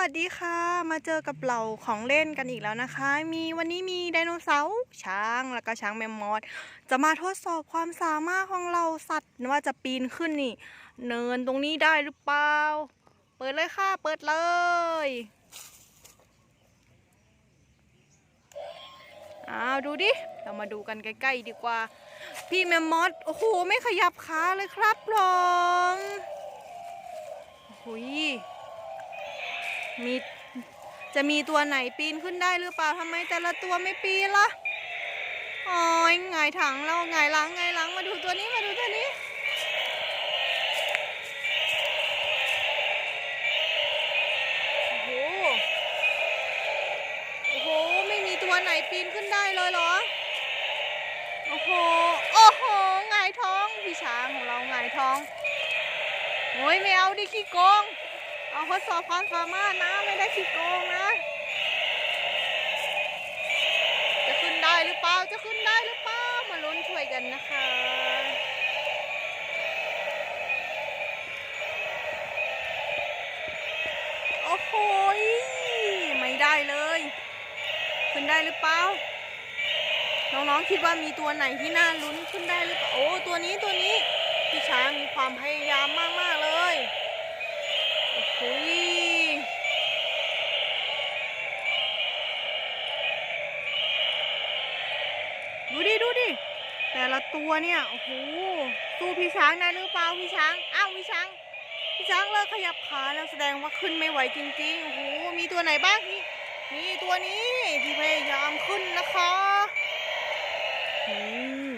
วัสดีค่ะ มาเจอกับเหล่าของเล่นกันอีกแล้วนะคะ มีวันนี้มีไดโนเสาร์ช้างแล้วก็ช้างแมมมอสจะมาทดสอบความสามารถของเราสัตว์ว่าจะปีนขึ้นนี่ เนินตรงนี้ได้หรือเปล่า เปิดเลยค่ะ เปิดเลย อ้าวดูดิ เรามาดูกันใกล้ๆดีกว่า พี่แมมมอสโอ้โหไม่ขยับขาเลยครับผมโอ้โหย มีจะมีตัวไหนปีนขึ้นได้หรือเปล่าทำไมแต่ละตัวไม่ปีนล่ะโอ้ยไงถังเราไงายหลังไงายหลังมาดูตัวนี้มาดูตัวนี้ โอ้โห โอ้โห ไม่มีตัวไหนปีนขึ้นได้เลยเหรอ โอ้โห โอ้โหไงท้อง พี่ช้างของเราไงท้อง โอ้ยไม่เอาดิขี้โกง เอาทดสอบความสามารถนะไม่ได้ขี้โกงนะ จะขึ้นได้หรือเปล่า จะขึ้นได้หรือเปล่า มาลุ้นช่วยกันนะคะโอ้โหไม่ได้เลย ขึ้นได้หรือเปล่าน้องๆคิดว่ามีตัวไหนที่น่าลุ้นขึ้นได้หรือเปล่าโอ้ตัวนี้ตัวนี้พี่ช้างมีความพยายามมากๆเลย แต่ละตัวเนี่ยโอ้โหสู้พี่ช้างได้หรือเปล่าพี่ช้างอ้าวพี่ช้างพี่ช้างเลิกขยับขาแล้วแสดงว่าขึ้นไม่ไหวจริงๆโอ้โหมีตัวไหนบ้างนี่นี่ตัวนี้ที่พยายามขึ้นนะคะอืม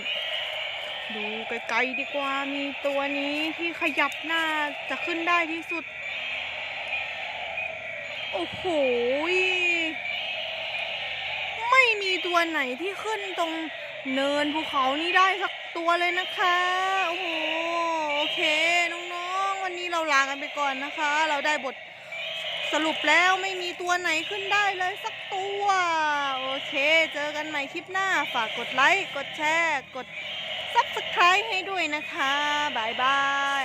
ดูไกลๆดีกว่ามีตัวนี้ที่ขยับหน้าจะขึ้นได้ที่สุด โอ้โหไม่มีตัวไหนที่ขึ้นตรง เนินภูเขานี้ได้สักตัวเลยนะคะ โอ้โห โอเค น้องๆ วันนี้เราลากันไปก่อนนะคะ เราได้บทสรุปแล้วไม่มีตัวไหนขึ้นได้เลยสักตัว โอเค เจอกันใหม่คลิปหน้า ฝากกดไลค์ กดแชร์ กด Subscribe ให้ด้วยนะคะบายบาย